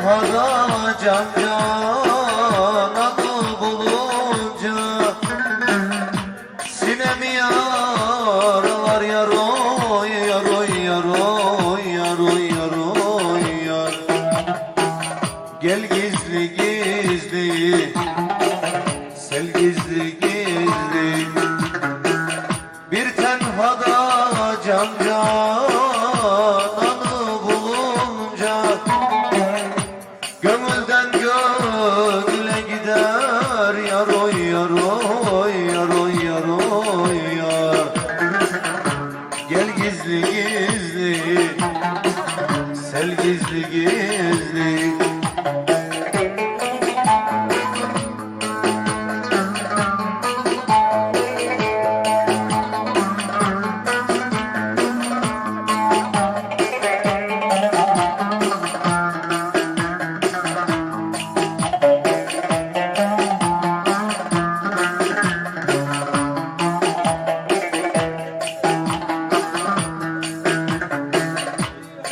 Tanhada can cana bulunca. Sinem yaralar yar oy yar oy yar oy yar oy yar oy yar Gel gizli gizli. Sel gizli gizli. Bir tenhada can cana Gönülden gönüle gider yar oy yar oy yar. Gel gizli gizli Sel gizli gizli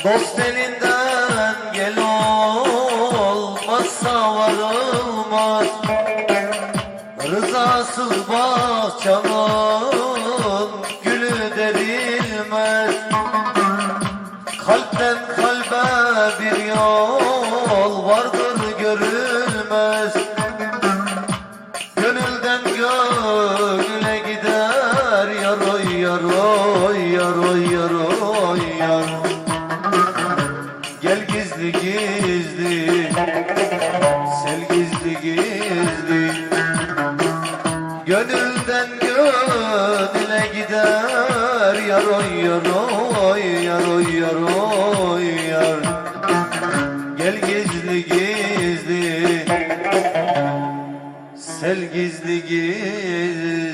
Dost elinden gel olmazsa varılmaz. Rızasız bahçanın gülü derilmez Kalpten kalbe bir yol vardır görülmez. Gönülden gönüle gider yar oy yar oy yar gizli gizli. Sel gizli gizli. Gönülden gönüle gider. Yar oy yar oy yar. Gel gizli gizli. Sel gizli gizli